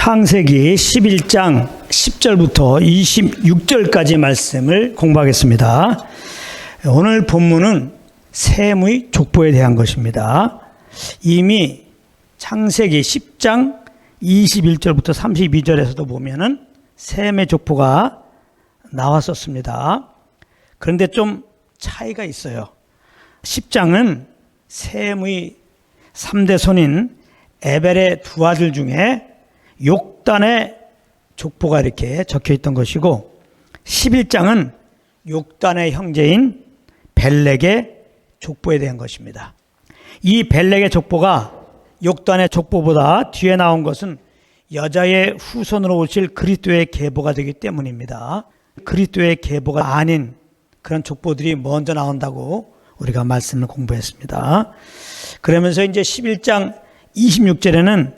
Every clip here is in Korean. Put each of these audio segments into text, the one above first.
창세기 11장 10절부터 26절까지 말씀을 공부하겠습니다. 오늘 본문은 셈의 족보에 대한 것입니다. 이미 창세기 10장 21절부터 32절에서도 보면은 셈의 족보가 나왔었습니다. 그런데 좀 차이가 있어요. 10장은 셈의 3대 손인 에벨의 두 아들 중에 욕단의 족보가 이렇게 적혀 있던 것이고 11장은 욕단의 형제인 벨렉의 족보에 대한 것입니다. 이 벨렉의 족보가 욕단의 족보보다 뒤에 나온 것은 여자의 후손으로 오실 그리스도의 계보가 되기 때문입니다. 그리스도의 계보가 아닌 그런 족보들이 먼저 나온다고 우리가 말씀을 공부했습니다. 그러면서 이제 11장 26절에는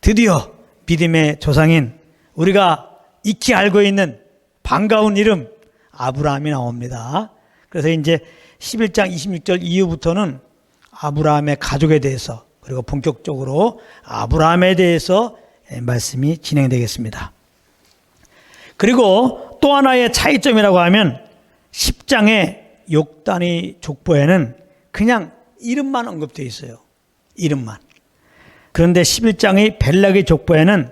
드디어 믿음의 조상인 우리가 익히 알고 있는 반가운 이름 아브라함이 나옵니다. 그래서 이제 11장 26절 이후부터는 아브라함의 가족에 대해서 그리고 본격적으로 아브라함에 대해서 말씀이 진행되겠습니다. 그리고 또 하나의 차이점이라고 하면 10장의 욕단의 족보에는 그냥 이름만 언급되어 있어요. 이름만. 그런데 11장의 벨락의 족보에는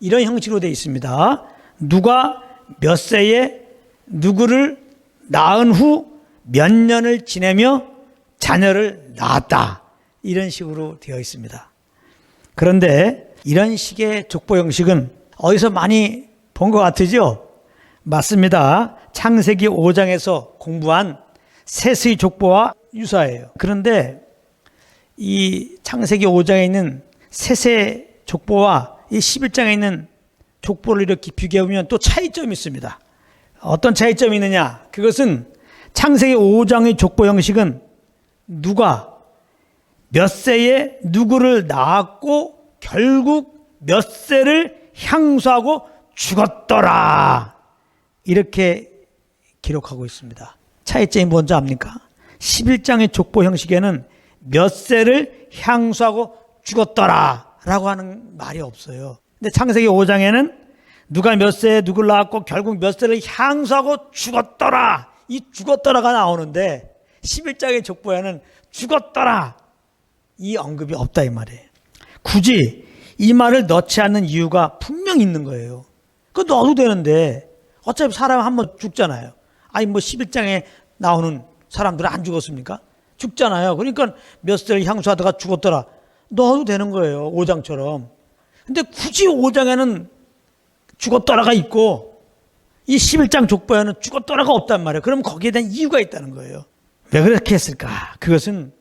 이런 형식으로 되어 있습니다. 누가 몇 세에 누구를 낳은 후 몇 년을 지내며 자녀를 낳았다. 이런 식으로 되어 있습니다. 그런데 이런 식의 족보 형식은 어디서 많이 본 것 같으죠? 맞습니다. 창세기 5장에서 공부한 세스의 족보와 유사해요. 그런데 이 창세기 5장에 있는 세세 족보와 이 11장에 있는 족보를 이렇게 비교해보면 또 차이점이 있습니다. 어떤 차이점이 있느냐? 그것은 창세기 5장의 족보 형식은 누가 몇 세에 누구를 낳았고 결국 몇 세를 향수하고 죽었더라. 이렇게 기록하고 있습니다. 차이점이 뭔지 압니까? 11장의 족보 형식에는 몇 세를 향수하고 죽었더라 라고 하는 말이 없어요. 근데 창세기 5장에는 누가 몇 세에 누굴 낳았고 결국 몇 세를 향수하고 죽었더라 이 죽었더라가 나오는데 11장의 족보에는 죽었더라 이 언급이 없다 이 말이에요. 굳이 이 말을 넣지 않는 이유가 분명 있는 거예요. 그 넣어도 되는데 어차피 사람 한 번 죽잖아요. 아니 뭐 11장에 나오는 사람들은 안 죽었습니까? 죽잖아요. 그러니까 몇 세를 향수하다가 죽었더라. 넣어도 되는 거예요. 5장처럼. 근데 굳이 5장에는 죽었더라가 있고 이 11장 족보에는 죽었더라가 없단 말이에요. 그럼 거기에 대한 이유가 있다는 거예요. 왜 그렇게 했을까? 그것은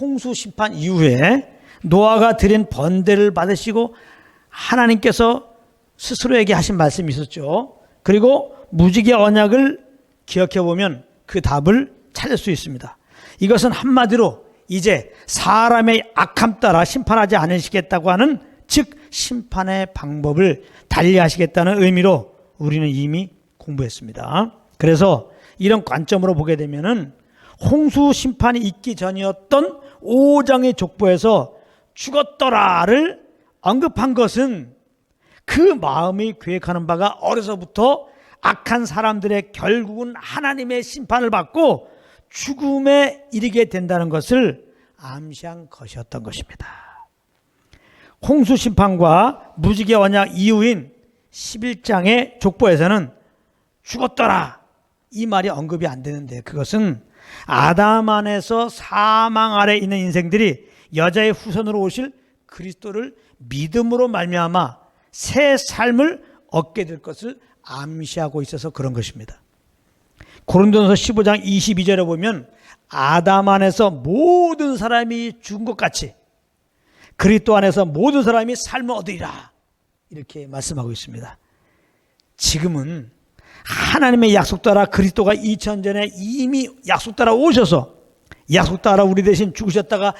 홍수 심판 이후에 노아가 드린 번대를 받으시고 하나님께서 스스로에게 하신 말씀이 있었죠. 그리고 무지개 언약을 기억해 보면 그 답을 찾을 수 있습니다. 이것은 한마디로 이제 사람의 악함 따라 심판하지 않으시겠다고 하는 즉 심판의 방법을 달리하시겠다는 의미로 우리는 이미 공부했습니다. 그래서 이런 관점으로 보게 되면은 홍수 심판이 있기 전이었던 5장의 족보에서 죽었더라를 언급한 것은 그 마음이 계획하는 바가 어려서부터 악한 사람들의 결국은 하나님의 심판을 받고 죽음에 이르게 된다는 것을 암시한 것이었던 것입니다. 홍수 심판과 무지개 언약 이후인 11장의 족보에서는 죽었더라 이 말이 언급이 안 되는데 그것은 아담 안에서 사망 아래 있는 인생들이 여자의 후손으로 오실 그리스도를 믿음으로 말미암아 새 삶을 얻게 될 것을 암시하고 있어서 그런 것입니다. 고린도서 15장 22절에 보면 아담 안에서 모든 사람이 죽은 것 같이 그리스도 안에서 모든 사람이 삶을 얻으리라 이렇게 말씀하고 있습니다. 지금은 하나님의 약속 따라 그리스도가 2000 전에 이미 약속 따라 오셔서 약속 따라 우리 대신 죽으셨다가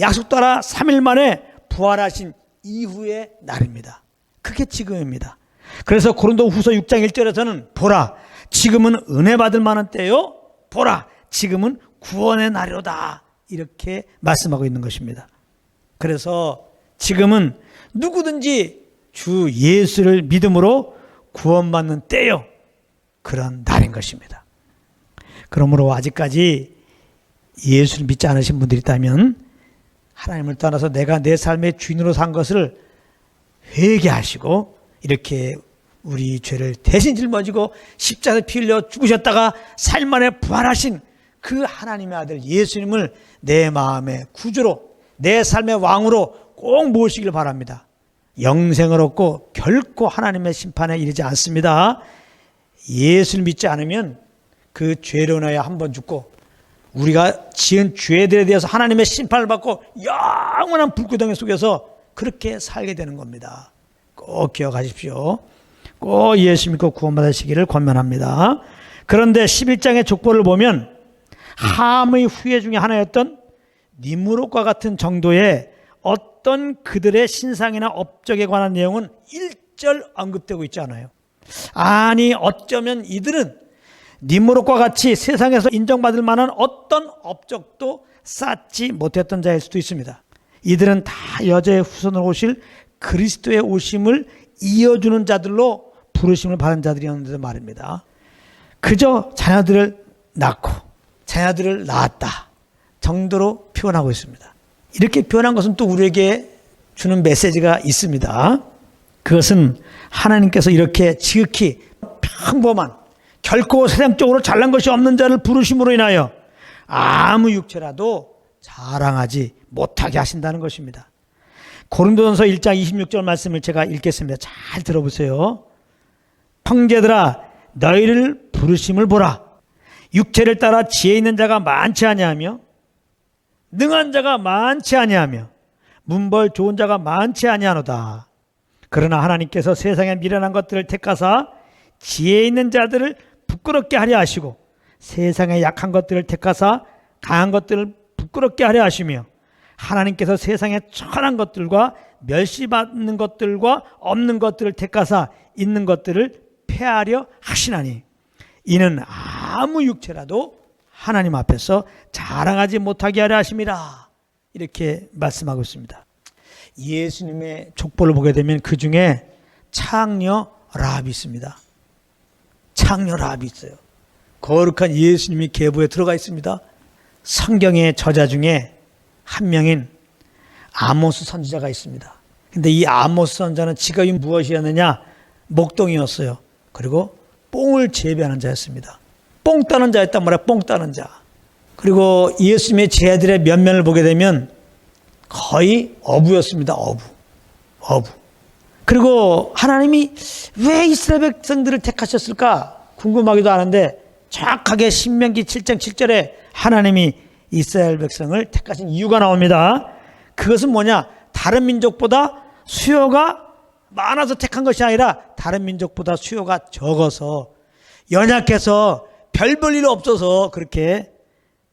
약속 따라 3일 만에 부활하신 이후의 날입니다. 그게 지금입니다. 그래서 고린도 후서 6장 1절에서는 보라 지금은 은혜 받을 만한 때요. 보라, 지금은 구원의 날이로다. 이렇게 말씀하고 있는 것입니다. 그래서 지금은 누구든지 주 예수를 믿음으로 구원받는 때요. 그런 날인 것입니다. 그러므로 아직까지 예수를 믿지 않으신 분들이 있다면 하나님을 떠나서 내가 내 삶의 주인으로 산 것을 회개하시고 이렇게 우리 죄를 대신 짊어지고 십자가에 피 흘려 죽으셨다가 삶 만에 부활하신 그 하나님의 아들 예수님을 내 마음의 구주로 내 삶의 왕으로 꼭 모시길 바랍니다. 영생을 얻고 결코 하나님의 심판에 이르지 않습니다. 예수를 믿지 않으면 그 죄로 인하여 한번 죽고 우리가 지은 죄들에 대해서 하나님의 심판을 받고 영원한 불구덩이 속에서 그렇게 살게 되는 겁니다. 꼭 기억하십시오. 꼭 예수 믿고 구원받으시기를 권면합니다. 그런데 11장의 족보를 보면 함의 후예 중에 하나였던 니무롯과 같은 정도의 어떤 그들의 신상이나 업적에 관한 내용은 일절 언급되고 있지 않아요. 아니 어쩌면 이들은 니무롯과 같이 세상에서 인정받을 만한 어떤 업적도 쌓지 못했던 자일 수도 있습니다. 이들은 다 여자의 후손으로 오실 그리스도의 오심을 이어주는 자들로 부르심을 받은 자들이었는데 말입니다. 그저 자녀들을 낳고 자녀들을 낳았다 정도로 표현하고 있습니다. 이렇게 표현한 것은 또 우리에게 주는 메시지가 있습니다. 그것은 하나님께서 이렇게 지극히 평범한 결코 세상적으로 잘난 것이 없는 자를 부르심으로 인하여 아무 육체라도 자랑하지 못하게 하신다는 것입니다. 고린도전서 1장 26절 말씀을 제가 읽겠습니다. 잘 들어보세요. 형제들아 너희를 부르심을 보라. 육체를 따라 지혜 있는 자가 많지 아니하며 능한 자가 많지 아니하며 문벌 좋은 자가 많지 아니하노다. 그러나 하나님께서 세상에 미련한 것들을 택하사 지혜 있는 자들을 부끄럽게 하려 하시고 세상에 약한 것들을 택하사 강한 것들을 부끄럽게 하려 하시며 하나님께서 세상에 천한 것들과 멸시받는 것들과 없는 것들을 택하사 있는 것들을 폐하려 하시나니 이는 아무 육체라도 하나님 앞에서 자랑하지 못하게 하려 하심이라 이렇게 말씀하고 있습니다. 예수님의 족보를 보게 되면 그 중에 창녀 라합이 있습니다. 창녀 라합이 있어요. 거룩한 예수님이 계보에 들어가 있습니다. 성경의 저자 중에 한 명인 아모스 선지자가 있습니다. 근데 이 아모스 선자는 직업이 무엇이었느냐? 목동이었어요. 그리고 뽕을 재배하는 자였습니다. 뽕 따는 자였단 말이야. 뽕 따는 자. 그리고 예수님의 제자들의 면면을 보게 되면 거의 어부였습니다. 어부. 어부. 그리고 하나님이 왜 이스라엘 백성들을 택하셨을까 궁금하기도 하는데 정확하게 신명기 7장 7절에 하나님이 이스라엘 백성을 택하신 이유가 나옵니다. 그것은 뭐냐? 다른 민족보다 수요가 많아서 택한 것이 아니라 다른 민족보다 수요가 적어서 연약해서 별 볼 일 없어서 그렇게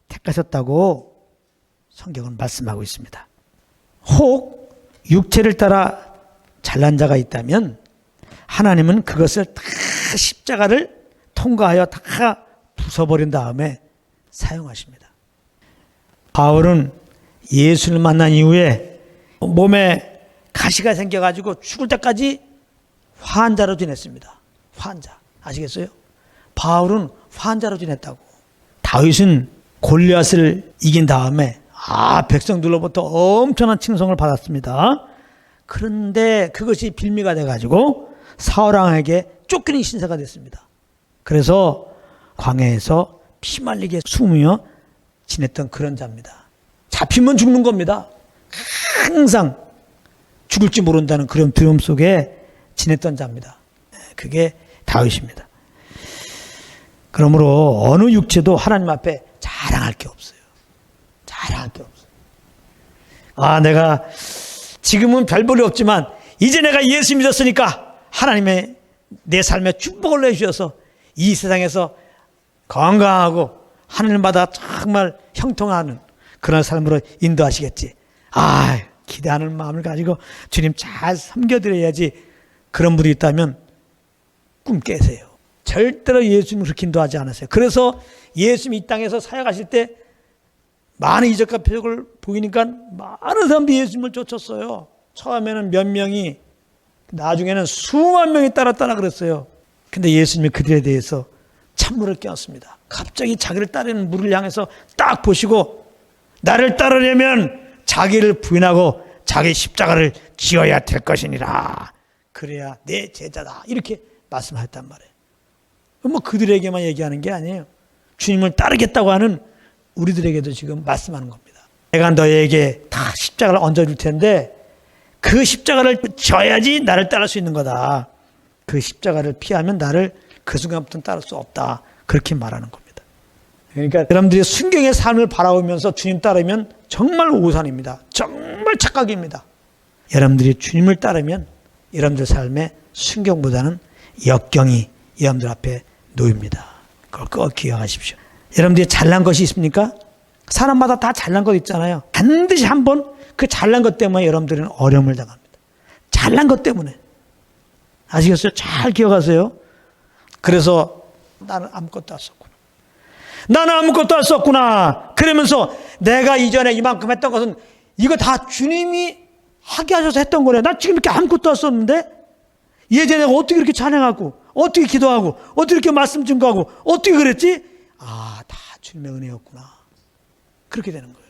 택하셨다고 성경은 말씀하고 있습니다. 혹 육체를 따라 잘난 자가 있다면 하나님은 그것을 다 십자가를 통과하여 다 부숴버린 다음에 사용하십니다. 바울은 예수를 만난 이후에 몸에 가시가 생겨가지고 죽을 때까지 환자로 지냈습니다. 환자. 아시겠어요? 바울은 환자로 지냈다고. 다윗은 골리앗을 이긴 다음에 아 백성들로부터 엄청난 칭송을 받았습니다. 그런데 그것이 빌미가 돼가지고 사울왕에게 쫓기는 신세가 됐습니다. 그래서 광야에서 피말리게 숨으며 지냈던 그런 자입니다. 잡히면 죽는 겁니다. 항상 죽을지 모른다는 그런 두려움 속에 지냈던 자입니다. 그게 다윗입니다. 그러므로 어느 육체도 하나님 앞에 자랑할 게 없어요. 자랑할 게 없어요. 아, 내가 지금은 별 볼이 없지만 이제 내가 예수 믿었으니까 하나님의 내 삶에 축복을 내주셔서 이 세상에서 건강하고 하늘마다 정말 형통하는 그런 삶으로 인도하시겠지. 아, 기대하는 마음을 가지고 주님 잘 섬겨드려야지 그런 분이 있다면 꿈 깨세요. 절대로 예수님을 그렇게 인도하지 않으세요. 그래서 예수님이 이 땅에서 사역하실 때 많은 이적과 표적을 보이니까 많은 사람들이 예수님을 쫓았어요. 처음에는 몇 명이 나중에는 수만 명이 따랐다라 그랬어요. 근데 예수님이 그들에 대해서 찬물을 끼얹습니다. 갑자기 자기를 따르는 물을 향해서 딱 보시고 나를 따르려면 자기를 부인하고 자기 십자가를 지어야 될 것이니라. 그래야 내 제자다. 이렇게 말씀하셨단 말이에요. 뭐 그들에게만 얘기하는 게 아니에요. 주님을 따르겠다고 하는 우리들에게도 지금 말씀하는 겁니다. 내가 너에게 다 십자가를 얹어줄 텐데 그 십자가를 져야지 나를 따를 수 있는 거다. 그 십자가를 피하면 나를 그 순간부터는 따를 수 없다. 그렇게 말하는 겁니다. 그러니까 여러분들이 순경의 삶을 바라보면서 주님 따르면 정말 오산입니다. 정말 착각입니다. 여러분들이 주님을 따르면 여러분들 삶의 순경보다는 역경이 여러분들 앞에 놓입니다. 그걸 꼭 기억하십시오. 여러분들이 잘난 것이 있습니까? 사람마다 다 잘난 것 있잖아요. 반드시 한 번 그 잘난 것 때문에 여러분들은 어려움을 당합니다. 잘난 것 때문에. 아시겠어요? 잘 기억하세요. 그래서 나는 아무것도 안 썼구 나. 나는 아무것도 안 썼구나. 그러면서 내가 이전에 이만큼 했던 것은 이거 다 주님이 하게 하셔서 했던 거네. 나 지금 이렇게 아무것도 안 썼는데 예전에 내가 어떻게 이렇게 찬양하고 어떻게 기도하고 어떻게 이렇게 말씀 증거하고 어떻게 그랬지? 아, 다 주님의 은혜였구나. 그렇게 되는 거예요.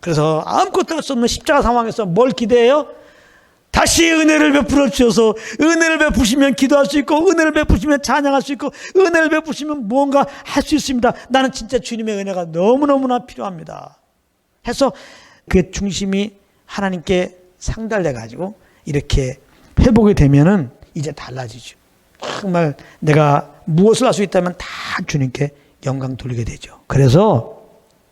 그래서 아무것도 할 수 없는 십자가 상황에서 뭘 기대해요? 다시 은혜를 베풀어 주셔서 은혜를 베푸시면 기도할 수 있고 은혜를 베푸시면 찬양할 수 있고 은혜를 베푸시면 무언가 할 수 있습니다. 나는 진짜 주님의 은혜가 너무너무나 필요합니다. 해서 그 중심이 하나님께 상달돼 가지고 이렇게 회복이 되면은 이제 달라지죠. 정말 내가 무엇을 할 수 있다면 다 주님께 영광 돌리게 되죠. 그래서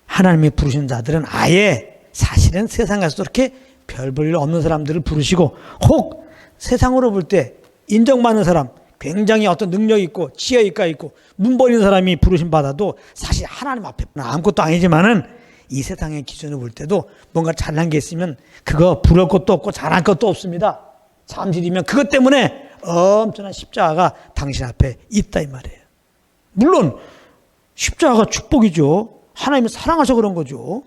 하나님이 부르신 자들은 아예 사실은 세상에서 그렇게 별 볼 일 없는 사람들을 부르시고 혹 세상으로 볼 때 인정받는 사람 굉장히 어떤 능력 있고 지혜가 있고 문벌인 사람이 부르심 받아도 사실 하나님 앞에 아무것도 아니지만은 이 세상의 기준을 볼 때도 뭔가 잘난 게 있으면 그거 부러울 것도 없고 잘할 것도 없습니다. 잠시이면 그것 때문에 엄청난 십자가가 당신 앞에 있다 이 말이에요. 물론 십자가가 축복이죠. 하나님이 사랑하셔 그런 거죠.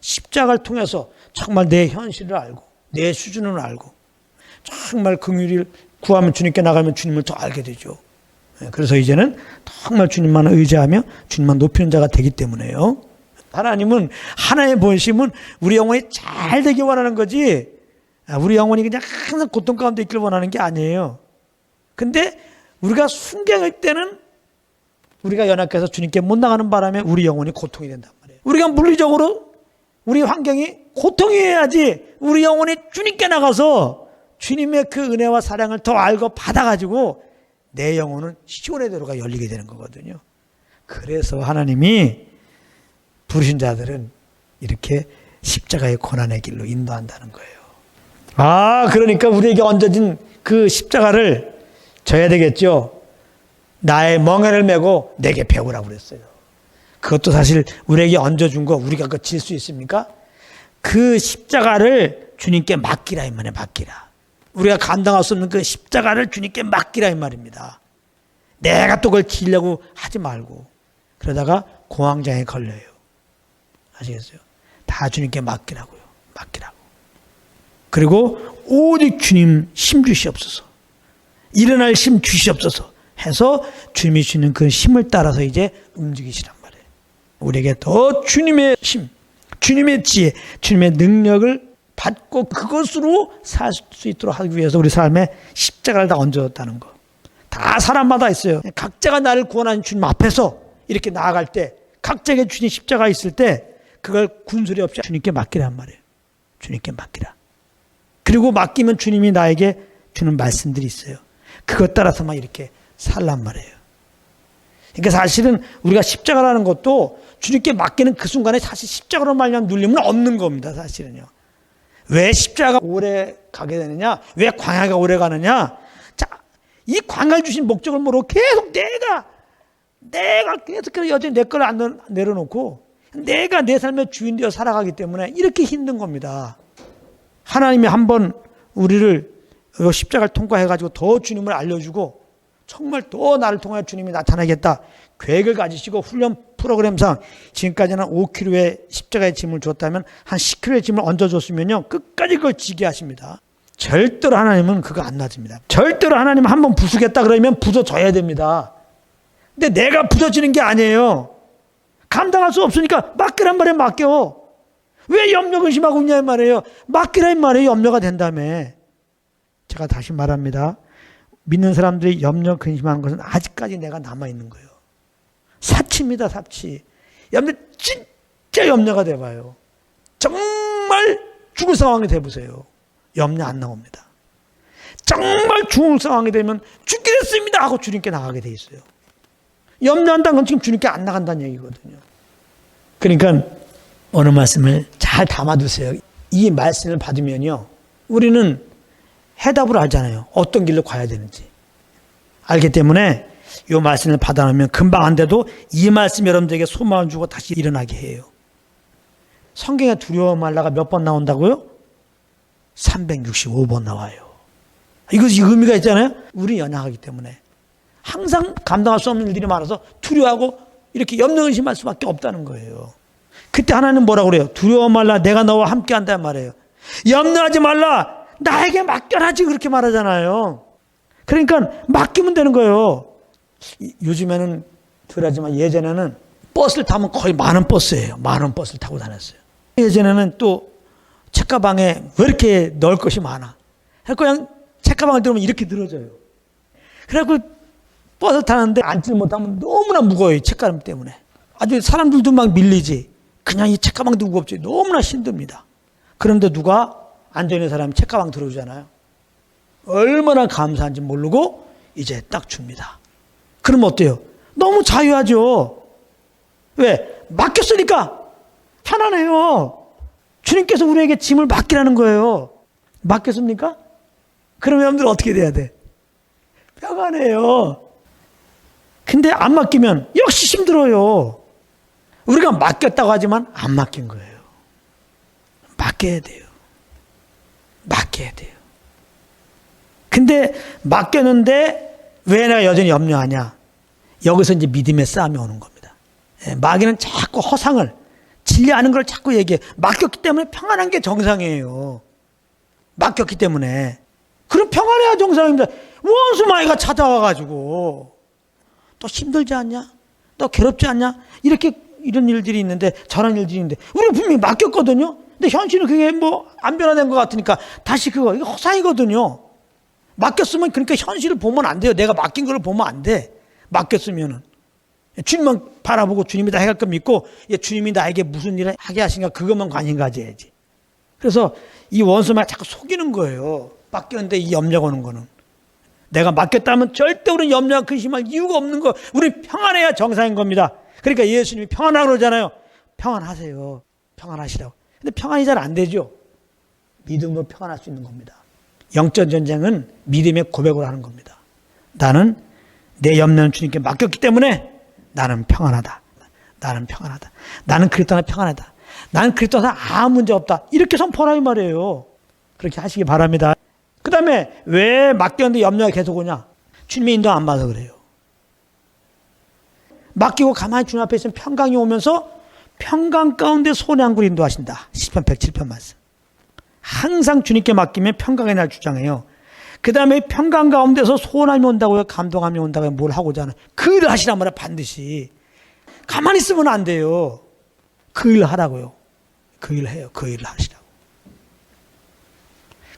십자가를 통해서 정말 내 현실을 알고 내 수준을 알고 정말 긍휼을 구하면 주님께 나가면 주님을 더 알게 되죠. 예, 그래서 이제는 정말 주님만 의지하며 주님만 높이는 자가 되기 때문에요. 하나님은 하나의 본심은 우리 영혼이 잘 되기 원하는 거지 아, 우리 영혼이 그냥 항상 고통 가운데 있기를 원하는 게 아니에요. 근데 우리가 순경할 때는 우리가 연약해서 주님께 못 나가는 바람에 우리 영혼이 고통이 된단 말이에요. 우리가 물리적으로 우리 환경이 고통이어야지 우리 영혼이 주님께 나가서 주님의 그 은혜와 사랑을 더 알고 받아가지고 내 영혼은 시온의 대로가 열리게 되는 거거든요. 그래서 하나님이 부르신 자들은 이렇게 십자가의 고난의 길로 인도한다는 거예요. 아, 그러니까 우리에게 얹어진 그 십자가를 져야 되겠죠. 나의 멍에를 메고 내게 배우라고 그랬어요. 그것도 사실 우리에게 얹어준 거 우리가 그 질 수 있습니까? 그 십자가를 주님께 맡기라 이 말이에요. 맡기라. 우리가 감당할 수 없는 그 십자가를 주님께 맡기라 이 말입니다. 내가 또 그걸 지려고 하지 말고 그러다가 공황장애 걸려요. 아시겠어요? 다 주님께 맡기라고요. 맡기라고. 그리고 오직 주님 힘 주시옵소서. 일어날 힘 주시옵소서. 해서 주님이 주는 그 힘을 따라서 이제 말이에요. 우리에게 더 주님의 힘, 주님의 지혜, 주님의 능력을 받고 그것으로 살 수 있도록 하기 위해서 우리 삶에 십자가를 다 얹어졌다는 거. 다 사람마다 있어요. 각자가 나를 구원한 주님 앞에서 이렇게 나아갈 때 각자에게 주님 십자가 있을 때 그걸 군소리 없이 주님께 맡기란 말이에요. 주님께 맡기라. 그리고 맡기면 주님이 나에게 주는 말씀들이 있어요. 그것 따라서만 이렇게 살란 말이에요. 그러니까 사실은 우리가 십자가라는 것도 주님께 맡기는 그 순간에 사실 십자가로 말미암 눌림은 없는 겁니다. 사실은요. 왜 십자가 오래 가게 되느냐? 왜 광야가 오래 가느냐? 자, 이 광야를 주신 목적을 모르고 계속 내가 내가 계속해서 여전히 내 거를 안 내려놓고 내가 내 삶의 주인 되어 살아가기 때문에 이렇게 힘든 겁니다. 하나님이 한번 우리를 십자가를 통과해가지고 더 주님을 알려주고 정말 더 나를 통하여 주님이 나타나겠다. 계획을 가지시고 훈련 프로그램상 지금까지는 5kg의 십자가의 짐을 줬다면 한 10kg의 짐을 얹어줬으면요. 끝까지 그걸 지게 하십니다. 절대로 하나님은 그거 안 놔줍니다. 절대로 하나님 한번 부수겠다 그러면 부서져야 됩니다. 근데 내가 부서지는 게 아니에요. 감당할 수 없으니까 맡기란 말에 맡겨. 왜 염려 근심하고 있냐 이 말이에요. 맡기란 말에 염려가 된다며. 제가 다시 말합니다. 믿는 사람들이 염려 근심하는 것은 아직까지 내가 남아 있는 거예요. 사치입니다, 사치. 염려 진짜 염려가 돼 봐요. 정말 죽을 상황이 돼 보세요. 염려 안 나옵니다. 정말 죽을 상황이 되면 죽기겠습니다 하고 주님께 나가게 돼 있어요. 염려한다는 건 지금 주님께 안 나간다는 얘기거든요. 그러니까 어느 말씀을 잘 담아두세요. 이 말씀을 받으면요. 우리는 해답을 알잖아요. 어떤 길로 가야 되는지. 알기 때문에 이 말씀을 받아놓으면 금방 안 돼도 이 말씀 여러분들에게 소망을 주고 다시 일어나게 해요. 성경에 두려워 말라가 몇 번 나온다고요? 365번 나와요. 이것이 의미가 있잖아요. 우리 연약하기 때문에 항상 감당할 수 없는 일들이 많아서 두려워하고 이렇게 염려 의심할 수밖에 없다는 거예요. 그때 하나님 뭐라고 그래요? 두려워 말라 내가 너와 함께 한단 말이에요. 염려하지 말라 나에게 맡겨라지 그렇게 말하잖아요. 그러니까 맡기면 되는 거예요. 이- 요즘에는 덜하지만 예전에는 버스를 타면 거의 많은 버스예요. 많은 버스를 타고 다녔어요. 예전에는 또 책가방에 왜 이렇게 넣을 것이 많아? 그냥 책가방을 들으면 이렇게 늘어져요. 그래갖고 버스 타는데 앉지 못하면 너무나 무거워요. 이 책가방 때문에. 아주 사람들도 막 밀리지. 그냥 이 책가방도 무겁지. 너무나 힘듭니다. 그런데 누가 앉아있는 사람이 책가방 들어주잖아요. 얼마나 감사한지 모르고 이제 딱 줍니다. 그럼 어때요? 너무 자유하죠. 왜? 맡겼으니까 편안해요. 주님께서 우리에게 짐을 맡기라는 거예요. 맡겼습니까? 그러면 여러분들 어떻게 돼야 돼? 평안해요. 근데 안 맡기면 역시 힘들어요. 우리가 맡겼다고 하지만 안 맡긴 거예요. 맡겨야 돼요. 맡겨야 돼요. 근데 맡겼는데 왜 내가 여전히 염려하냐? 여기서 이제 믿음의 싸움이 오는 겁니다. 예, 마귀는 자꾸 허상을 진리하는 걸 자꾸 얘기해. 맡겼기 때문에 평안한 게 정상이에요. 맡겼기 때문에. 그럼 평안해야 정상입니다. 원수 마귀가 찾아와가지고 또 힘들지 않냐? 또 괴롭지 않냐? 이렇게 이런 일들이 있는데 저런 일들이 있는데 우리 분명히 맡겼거든요. 근데 현실은 그게 뭐 안 변화된 것 같으니까 다시 그거 이거 허상이거든요. 맡겼으면 그러니까 현실을 보면 안 돼요. 내가 맡긴 걸 보면 안 돼. 맡겼으면은 주님만 바라보고 주님이 다 해갈 거 믿고 예, 주님이 나에게 무슨 일을 하게 하신가 그것만 관심 가져야지. 그래서 이 원수만 자꾸 속이는 거예요. 맡겼는데 이 염려가 오는 거는. 내가 맡겼다면 절대 우리는 염려와 근심할 이유가 없는 거. 우리 평안해야 정상인 겁니다. 그러니까 예수님이 평안하라고 그러잖아요. 평안하세요. 평안하시라고. 근데 평안이 잘 안 되죠. 믿음으로 평안할 수 있는 겁니다. 영적 전쟁은 믿음의 고백으로 하는 겁니다. 나는 내 염려는 주님께 맡겼기 때문에 나는 평안하다. 나는 평안하다. 나는 그리스도 안에 평안하다. 나는 그리스도 안에 아무 문제 없다. 이렇게 선포하라 이 말이에요. 그렇게 하시기 바랍니다. 그 다음에 왜 맡겼는데 염려가 계속 오냐? 주님의 인도 안 받아서 그래요. 맡기고 가만히 주님 앞에 있으면 평강이 오면서 평강 가운데 손해 한굴 인도하신다. 10편 107편 말씀. 항상 주님께 맡기면 평강의 날 주장해요. 그 다음에 평강 가운데서 소원함이 온다고요? 감동함이 온다고요? 뭘 하고자 하는? 그 일을 하시란 말이야, 반드시. 가만히 있으면 안 돼요. 그 일을 하라고요. 그 일을 해요. 그 일을 하시라고.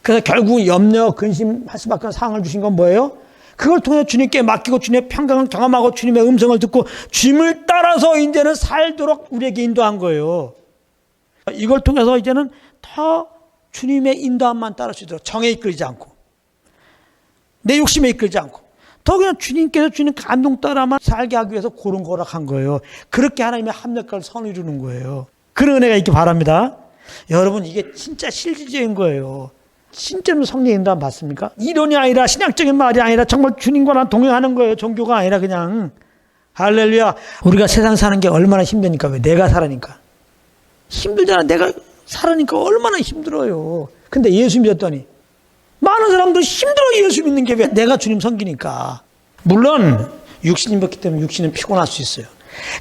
그래서 결국 염려, 근심할 수밖에 없는 상황을 주신 건 뭐예요? 그걸 통해 주님께 맡기고 주님의 평강을 경험하고 주님의 음성을 듣고 주님을 따라서 이제는 살도록 우리에게 인도한 거예요. 이걸 통해서 이제는 더 주님의 인도함만 따를 수 있도록 정에 이끌지 않고 내 욕심에 이끌지 않고 더 그냥 주님께서 주는 감동 따라만 살게 하기 위해서 고른 거락한 거예요. 그렇게 하나님의 합력과를 선을 이루는 거예요. 그런 은혜가 있기 바랍니다. 여러분 이게 진짜 실질적인 거예요. 진짜로 성령 인도함 받습니까? 이론이 아니라 신학적인 말이 아니라 정말 주님과 나 동행하는 거예요. 종교가 아니라 그냥 할렐루야. 우리가 세상 사는 게 얼마나 힘드니까 왜 내가 살아니까 힘들잖아. 내가 살아니까 얼마나 힘들어요. 근데 예수 믿었더니 많은 사람들 힘들어 예수 믿는 게 왜 내가 주님 섬기니까. 물론 육신이 먹기 때문에 육신은 피곤할 수 있어요.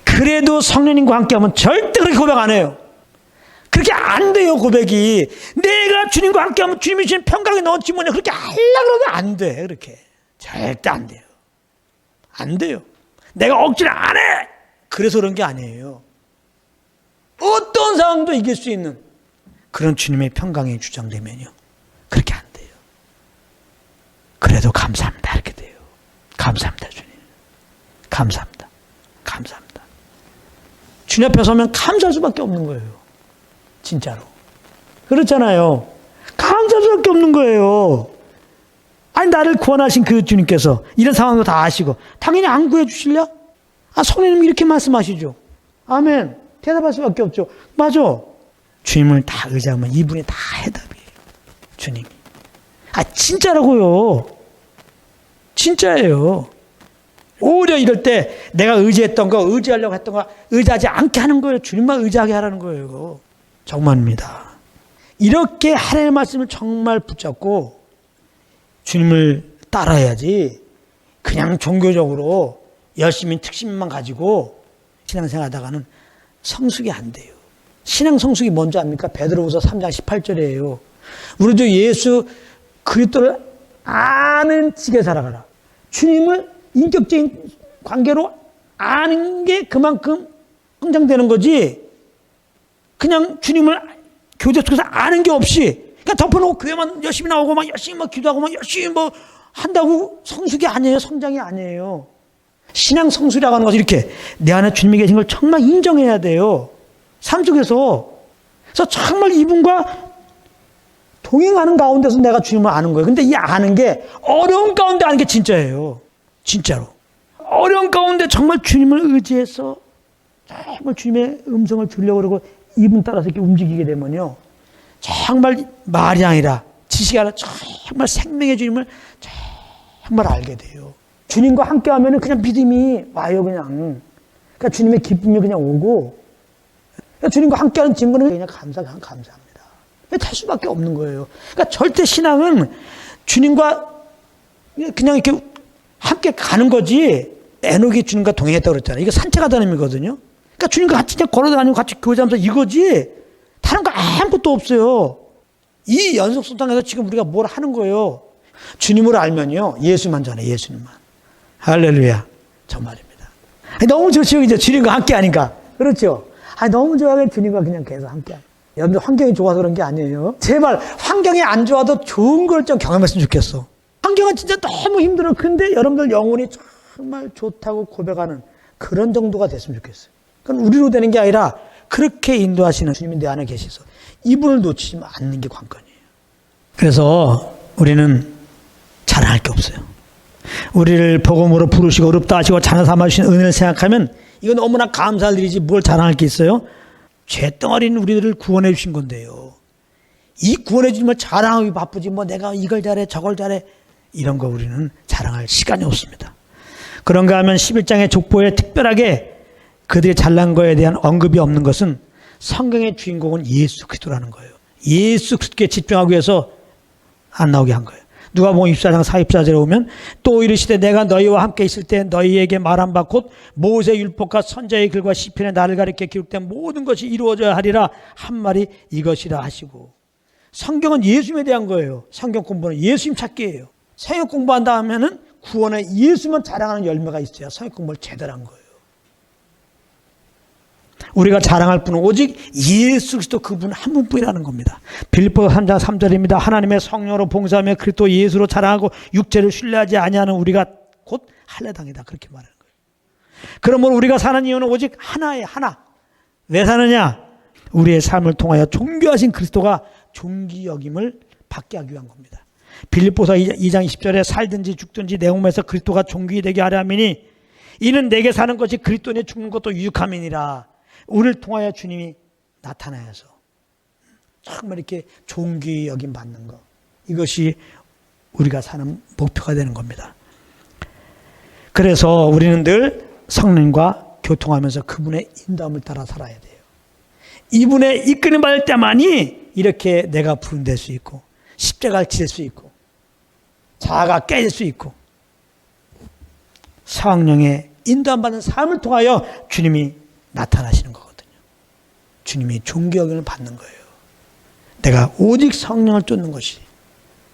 그래도 성령님과 함께하면 절대 그렇게 고백 안 해요. 그렇게 안 돼요, 고백이. 내가 주님과 함께하면 주님이 주신 평강이 넘치 뭐냐. 그렇게 하려고 그러면 안 돼, 그렇게. 절대 안 돼요. 안 돼요. 내가 억지로 안 해! 그래서 그런 게 아니에요. 어떤 상황도 이길 수 있는 그런 주님의 평강이 주장되면요. 그렇게 안 돼요. 그래도 감사합니다. 이렇게 돼요. 감사합니다, 주님. 감사합니다. 감사합니다. 주님 앞에 서면 감사할 수밖에 없는 거예요. 진짜로. 그렇잖아요. 감사할 수밖에 없는 거예요. 아니, 나를 구원하신 그 주님께서 이런 상황도 다 아시고, 당연히 안 구해주실려? 아, 성령님 이렇게 말씀하시죠. 아멘. 대답할 수 밖에 없죠. 맞아. 주님을 다 의지하면 이분이 다 해답이에요. 주님이. 아, 진짜라고요. 진짜예요. 오히려 이럴 때 내가 의지했던 거, 의지하려고 했던 거, 의지하지 않게 하는 거예요. 주님만 의지하게 하라는 거예요. 정말입니다. 이렇게 하나님의 말씀을 정말 붙잡고 주님을 따라야지 그냥 종교적으로 열심히 특심만 가지고 신앙생활 하다가는 성숙이 안 돼요. 신앙 성숙이 뭔지 압니까? 베드로후서 3장 18절이에요. 우리 도 예수 그리스도를 아는 지게 살아가라. 주님을 인격적인 관계로 아는 게 그만큼 성장되는 거지. 그냥 주님을 교제 속에서 아는 게 없이 그냥 덮어놓고 교회만 열심히 나오고 막 열심히 막 기도하고 막 열심히 뭐 한다고 성숙이 아니에요. 성장이 아니에요. 신앙 성숙이라고 하는 것은 이렇게 내 안에 주님이 계신 걸 정말 인정해야 돼요. 삶 속에서. 그래서 정말 이분과 동행하는 가운데서 내가 주님을 아는 거예요. 근데 이 아는 게 어려운 가운데 아는 게 진짜예요. 진짜로. 어려운 가운데 정말 주님을 의지해서 정말 주님의 음성을 들려고 그러고 이분 따라서 이렇게 움직이게 되면요. 정말 말이 아니라 지식이 아니라 정말 생명의 주님을 정말 알게 돼요. 주님과 함께 하면 그냥 믿음이 와요, 그냥. 그러니까 주님의 기쁨이 그냥 오고, 그러니까 주님과 함께 하는 증거는 그냥 감사, 감사합니다. 될 수밖에 없는 거예요. 그러니까 절대 신앙은 주님과 그냥 이렇게 함께 가는 거지, 에녹이 주님과 동행했다고 그랬잖아요. 이거 산책하다는 의미거든요. 그러니까 주님과 같이 그냥 걸어 다니고 같이 교제 하면서 이거지, 다른 거 아무것도 없어요. 이 연속성장에서 지금 우리가 뭘 하는 거예요? 주님을 알면요. 예수만 전해, 예수님만. 할렐루야. 정말입니다. 너무 좋죠. 이제 주님과 함께 하니까. 그렇죠. 아 너무 좋아요. 주님과 그냥 계속 함께 하니까. 여러분들 환경이 좋아서 그런 게 아니에요. 제발 환경이 안 좋아도 좋은 걸 좀 경험했으면 좋겠어. 환경은 진짜 너무 힘들어. 근데 여러분들 영혼이 정말 좋다고 고백하는 그런 정도가 됐으면 좋겠어요. 그건 우리로 되는 게 아니라 그렇게 인도하시는 주님이 내 안에 계셔서 이분을 놓치지 않는 게 관건이에요. 그래서 우리는 자랑할 게 없어요. 우리를 복음으로 부르시고 어렵다 하시고 자녀 삼아주신 은혜를 생각하면 이건 너무나 감사할 일이지 뭘 자랑할 게 있어요? 죄덩어리는 우리들을 구원해 주신 건데요. 이 구원해 주면 자랑하기 바쁘지 뭐 내가 이걸 잘해 저걸 잘해 이런 거 우리는 자랑할 시간이 없습니다. 그런가 하면 11장의 족보에 특별하게 그들이 잘난 거에 대한 언급이 없는 것은 성경의 주인공은 예수 그리스도라는 거예요. 예수 그리스도에 집중하기 위해서 안 나오게 한 거예요. 누가 보면 24장 44절에 오면 또 이르시되 내가 너희와 함께 있을 때 너희에게 말한 바 곧 모세 율법과 선자의 글과 시편에 나를 가리켜 기록된 모든 것이 이루어져야 하리라 한 말이 이것이라 하시고 성경은 예수님에 대한 거예요. 성경 공부는 예수님 찾기예요. 성경 공부한다 하면은 구원에 예수만 자랑하는 열매가 있어야 성경 공부를 제대로 한 거예요. 우리가 자랑할 분은 오직 예수 그리스도 그분 한 분뿐이라는 겁니다. 빌립보 3장 3절입니다. 하나님의 성령으로 봉사하며 그리스도 예수로 자랑하고 육체를 신뢰하지 아니하는 우리가 곧 할례당이다. 그렇게 말하는 거예요. 그러므로 우리가 사는 이유는 오직 하나의 하나. 왜 사느냐? 우리의 삶을 통하여 존귀하신 그리스도가 존귀 여김을 받게 하기 위한 겁니다. 빌립보서 2장 20절에 살든지 죽든지 내 몸에서 그리스도가 존귀 되게 하려 함이니 이는 내게 사는 것이 그리스도에 죽는 것도 유익함이니라. 우리를 통하여 주님이 나타나서 정말 이렇게 존귀 여김 받는 것 이것이 우리가 사는 목표가 되는 겁니다. 그래서 우리는 늘 성령과 교통하면서 그분의 인도함을 따라 살아야 돼요. 이분의 이끄림 받을 때만이 이렇게 내가 부른될 수 있고 십자가를 지을 수 있고 자아가 깨질 수 있고 성령의 인도함 받는 삶을 통하여 주님이 나타나시는 거거든요. 주님이 존경을 받는 거예요. 내가 오직 성령을 쫓는 것이.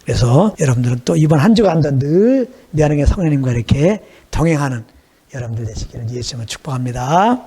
그래서 여러분들은 또 이번 한 주간도 늘 내 안에 성령님과 이렇게 동행하는 여러분들 되시기를 예수님을 축복합니다.